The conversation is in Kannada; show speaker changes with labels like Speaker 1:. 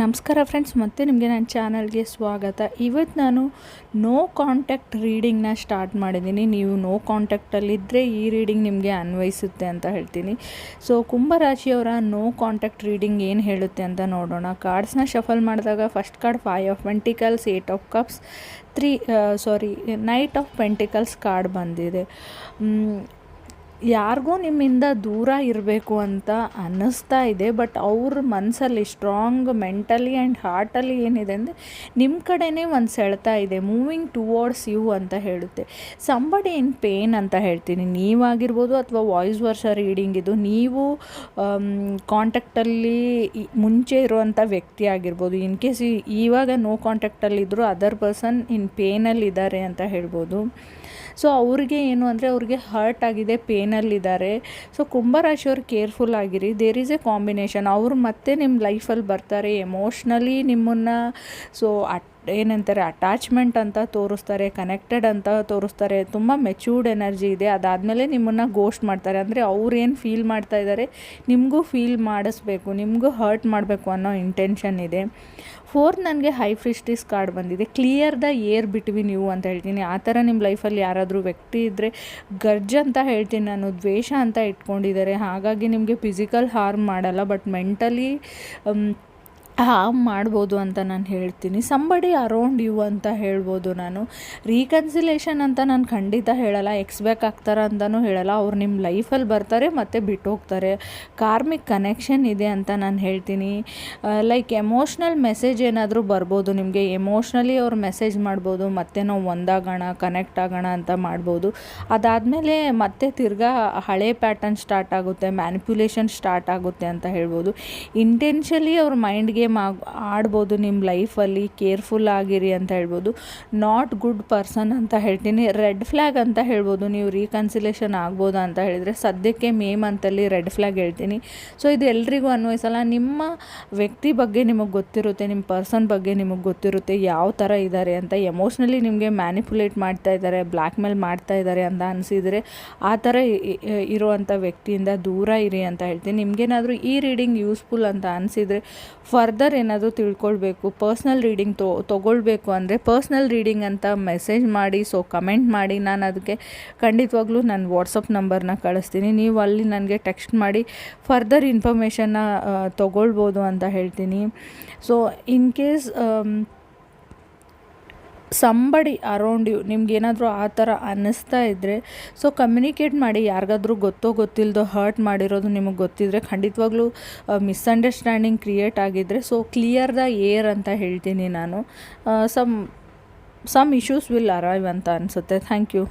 Speaker 1: ನಮಸ್ಕಾರ ಫ್ರೆಂಡ್ಸ್ ಮತ್ತೆ ನಿಮಗೆ ನನ್ನ ಚಾನಲ್ಗೆ ಸ್ವಾಗತ. ಇವತ್ತು ನಾನು ನೋ ಕಾಂಟ್ಯಾಕ್ಟ್ ರೀಡಿಂಗ್ನ ಸ್ಟಾರ್ಟ್ ಮಾಡಿದ್ದೀನಿ. ನೀವು ನೋ ಕಾಂಟ್ಯಾಕ್ಟಲ್ಲಿದ್ದರೆ ಈ ರೀಡಿಂಗ್ ನಿಮಗೆ ಅನ್ವಯಿಸುತ್ತೆ ಅಂತ ಹೇಳ್ತೀನಿ. ಸೊ ಕುಂಭರಾಶಿಯವರ ನೋ ಕಾಂಟ್ಯಾಕ್ಟ್ ರೀಡಿಂಗ್ ಏನು ಹೇಳುತ್ತೆ ಅಂತ ನೋಡೋಣ. ಕಾರ್ಡ್ಸ್ನ ಶಫಲ್ ಮಾಡಿದಾಗ first card five of pentacles eight of cups three sorry knight of pentacles card ಬಂದಿದೆ. ಯಾರಿಗೋ ನಿಮ್ಮಿಂದ ದೂರ ಇರಬೇಕು ಅಂತ ಅನ್ನಿಸ್ತಾ ಇದೆ, ಬಟ್ ಅವ್ರ ಮನಸ್ಸಲ್ಲಿ ಸ್ಟ್ರಾಂಗ್ ಮೆಂಟಲಿ ಆ್ಯಂಡ್ ಹಾರ್ಟಲ್ಲಿ ಏನಿದೆ ಅಂದರೆ ನಿಮ್ಮ ಕಡೆನೇ ಒಂದು ಸೆಳ್ತಾ ಇದೆ ಮೂವಿಂಗ್ ಟುವರ್ಡ್ಸ್ ಯು ಅಂತ ಹೇಳುತ್ತೆ. ಸಂಬಡಿ ಇನ್ ಪೇನ್ ಅಂತ ಹೇಳ್ತೀನಿ. ನೀವಾಗಿರ್ಬೋದು ಅಥವಾ ವಾಯ್ಸ್ ವರ್ಷ ರೀಡಿಂಗ್ ಇದು, ನೀವು ಕಾಂಟ್ಯಾಕ್ಟಲ್ಲಿ ಮುಂಚೆ ಇರುವಂಥ ವ್ಯಕ್ತಿ ಆಗಿರ್ಬೋದು. ಇನ್ ಕೇಸ್ ಇವಾಗ ನೋ ಕಾಂಟ್ಯಾಕ್ಟಲ್ಲಿದ್ದರೂ ಅದರ್ ಪರ್ಸನ್ ಇನ್ ಪೇನಲ್ಲಿದ್ದಾರೆ ಅಂತ ಹೇಳ್ಬೋದು. ಸೊ ಅವ್ರಿಗೆ ಏನು ಅಂದರೆ ಅವ್ರಿಗೆ ಹರ್ಟ್ ಆಗಿದೆ ಪೇನಲ್ಲಿದ್ದಾರೆ ಸೊ ಕುಂಭರಾಶಿಯವ್ರು ಕೇರ್ಫುಲ್ ಆಗಿರಿ. ದೇರ್ ಈಸ್ ಎ ಕಾಂಬಿನೇಷನ್ ಅವರು ಮತ್ತೆ ನಿಮ್ಮ ಲೈಫಲ್ಲಿ ಬರ್ತಾರೆ ಎಮೋಷ್ನಲಿ ನಿಮ್ಮನ್ನು. ಸೊ ಅಟ್ ಏನಂತಾರೆ ಅಟ್ಯಾಚ್ಮೆಂಟ್ ಅಂತ ತೋರಿಸ್ತಾರೆ ಕನೆಕ್ಟೆಡ್ ಅಂತ ತೋರಿಸ್ತಾರೆ, ತುಂಬ ಮೆಚ್ಯೂರ್ಡ್ ಎನರ್ಜಿ ಇದೆ. ಅದಾದಮೇಲೆ ನಿಮ್ಮನ್ನು ಗೋಸ್ಟ್ ಮಾಡ್ತಾರೆ. ಅಂದರೆ ಅವ್ರು ಏನು ಫೀಲ್ ಮಾಡ್ತಾ ಇದ್ದಾರೆ ನಿಮಗೂ ಫೀಲ್ ಮಾಡಿಸ್ಬೇಕು, ನಿಮಗೂ ಹರ್ಟ್ ಮಾಡಬೇಕು ಅನ್ನೋ ಇಂಟೆನ್ಷನ್ ಇದೆ. ಫೋರ್ತ್ ನನಗೆ ಹೈ ಫ್ರಿಸ್ಟಿಸ್ ಕಾರ್ಡ್ ಬಂದಿದೆ. Clear the air between you ಅಂತ ಹೇಳ್ತೀನಿ. ಆ ಥರ ನಿಮ್ಮ ಲೈಫಲ್ಲಿ ಯಾರಾದರೂ ವ್ಯಕ್ತಿ ಇದ್ದರೆ ಗರ್ಜ್ ಅಂತ ಹೇಳ್ತೀನಿ ನಾನು, ದ್ವೇಷ ಅಂತ ಇಟ್ಕೊಂಡಿದ್ದಾರೆ. ಹಾಗಾಗಿ ನಿಮಗೆ ಫಿಸಿಕಲ್ ಹಾರ್ಮ್ ಮಾಡಲ್ಲ ಬಟ್ ಮೆಂಟಲಿ ಹಾಮ್ ಮಾಡ್ಬೋದು ಅಂತ ನಾನು ಹೇಳ್ತೀನಿ. ಸಂಬಡಿ ಅರೌಂಡ್ ಯು ಅಂತ ಹೇಳ್ಬೋದು ನಾನು. ರೀಕನ್ಸಿಲೇಷನ್ ಅಂತ ನಾನು ಖಂಡಿತ ಹೇಳಲ್ಲ. ಎಕ್ಸ್ಬ್ಯಾಕ್ ಆಗ್ತಾರ ಅಂತಲೂ ಹೇಳಲ್ಲ. ಅವ್ರು ನಿಮ್ಮ ಲೈಫಲ್ಲಿ ಬರ್ತಾರೆ ಮತ್ತು ಬಿಟ್ಟು ಹೋಗ್ತಾರೆ. ಕಾರ್ಮಿಕ್ ಕನೆಕ್ಷನ್ ಇದೆ ಅಂತ ನಾನು ಹೇಳ್ತೀನಿ. ಲೈಕ್ ಎಮೋಷ್ನಲ್ ಮೆಸೇಜ್ ಏನಾದರೂ ಬರ್ಬೋದು ನಿಮಗೆ. ಎಮೋಷ್ನಲಿ ಅವ್ರು ಮೆಸೇಜ್ ಮಾಡ್ಬೋದು. ಮತ್ತೆ ನಾವು ಒಂದಾಗೋಣ ಕನೆಕ್ಟ್ ಆಗೋಣ ಅಂತ ಮಾಡ್ಬೋದು. ಅದಾದಮೇಲೆ ಮತ್ತೆ ತಿರ್ಗಾ ಹಳೆ ಪ್ಯಾಟರ್ನ್ ಸ್ಟಾರ್ಟ್ ಆಗುತ್ತೆ. ಮ್ಯಾನಿಪ್ಯುಲೇಷನ್ ಸ್ಟಾರ್ಟ್ ಆಗುತ್ತೆ ಅಂತ ಹೇಳ್ಬೋದು. ಇಂಟೆನ್ಷಲಿ ಅವ್ರ ಮೈಂಡ್ಗೆ ಗೇಮ್ ಆಗ, ಆಡ್ಬೋದು ನಿಮ್ಮ ಲೈಫಲ್ಲಿ, ಕೇರ್ಫುಲ್ ಆಗಿರಿ ಅಂತ ಹೇಳ್ಬೋದು. ನಾಟ್ ಗುಡ್ ಪರ್ಸನ್ ಅಂತ ಹೇಳ್ತೀನಿ. ರೆಡ್ ಫ್ಲ್ಯಾಗ್ ಅಂತ ಹೇಳ್ಬೋದು. ನೀವು ರೀಕನ್ಸಿಲೇಷನ್ ಆಗ್ಬೋದಾ ಅಂತ ಹೇಳಿದರೆ ಸದ್ಯಕ್ಕೆ ಮೇ ಮಂತಲ್ಲಿ ರೆಡ್ ಫ್ಲ್ಯಾಗ್ ಹೇಳ್ತೀನಿ. ಸೊ ಇದು ಎಲ್ರಿಗೂ ಅನ್ವಯಿಸಲ್ಲ, ನಿಮ್ಮ ವ್ಯಕ್ತಿ ಬಗ್ಗೆ ನಿಮಗೆ ಗೊತ್ತಿರುತ್ತೆ, ನಿಮ್ಮ ಪರ್ಸನ್ ಬಗ್ಗೆ ನಿಮಗೆ ಗೊತ್ತಿರುತ್ತೆ ಯಾವ ಥರ ಇದ್ದಾರೆ ಅಂತ. ಎಮೋಷ್ನಲಿ ನಿಮಗೆ ಮ್ಯಾನಿಪುಲೇಟ್ ಮಾಡ್ತಾ ಇದ್ದಾರೆ ಬ್ಲ್ಯಾಕ್ ಮೇಲ್ ಮಾಡ್ತಾ ಇದ್ದಾರೆ ಅಂತ ಅನಿಸಿದರೆ ಆ ಥರ ಇರುವಂಥ ವ್ಯಕ್ತಿಯಿಂದ ದೂರ ಇರಿ ಅಂತ ಹೇಳ್ತೀನಿ. ನಿಮಗೇನಾದರೂ ಈ ರೀಡಿಂಗ್ ಯೂಸ್ಫುಲ್ ಅಂತ ಅನಿಸಿದರೆ, ಫರ್ ಫರ್ದರ್ ಏನಾದರೂ ತಿಳ್ಕೊಳ್ಬೇಕು, ಪರ್ಸ್ನಲ್ ರೀಡಿಂಗ್ ತೊ, ತೊಗೊಳ್ಬೇಕು ಅಂದರೆ ಪರ್ಸ್ನಲ್ ರೀಡಿಂಗ್ ಅಂತ ಮೆಸೇಜ್ ಮಾಡಿ, ಸೊ ಕಮೆಂಟ್ ಮಾಡಿ, ನಾನು ಅದಕ್ಕೆ ಖಂಡಿತವಾಗ್ಲೂ ನಾನು ವಾಟ್ಸಪ್ ನಂಬರ್ನ ಕಳಿಸ್ತೀನಿ. ನೀವು ಅಲ್ಲಿ ನನಗೆ ಟೆಕ್ಸ್ಟ್ ಮಾಡಿ ಫರ್ದರ್ ಇನ್ಫಾರ್ಮೇಷನ್ನ ತೊಗೊಳ್ಬೋದು ಅಂತ ಹೇಳ್ತೀನಿ. So, in case somebody around you ನಿಮ್ಗೇನಾದರೂ ಆ ಥರ ಅನ್ನಿಸ್ತಾ ಇದ್ದರೆ ಸೊ ಕಮ್ಯುನಿಕೇಟ್ ಮಾಡಿ, ಯಾರಿಗಾದ್ರೂ ಗೊತ್ತೋ ಗೊತ್ತಿಲ್ಲದೋ ಹರ್ಟ್ ಮಾಡಿರೋದು ನಿಮಗೆ ಗೊತ್ತಿದ್ದರೆ ಖಂಡಿತವಾಗ್ಲೂ ಮಿಸ್ಅಂಡರ್ಸ್ಟ್ಯಾಂಡಿಂಗ್ ಕ್ರಿಯೇಟ್ ಆಗಿದ್ದರೆ ಸೊ ಕ್ಲಿಯರ್ ದ ಏರ್ ಅಂತ ಹೇಳ್ತೀನಿ ನಾನು. Some some issues will arrive ಅಂತ ಅನಿಸುತ್ತೆ. Thank you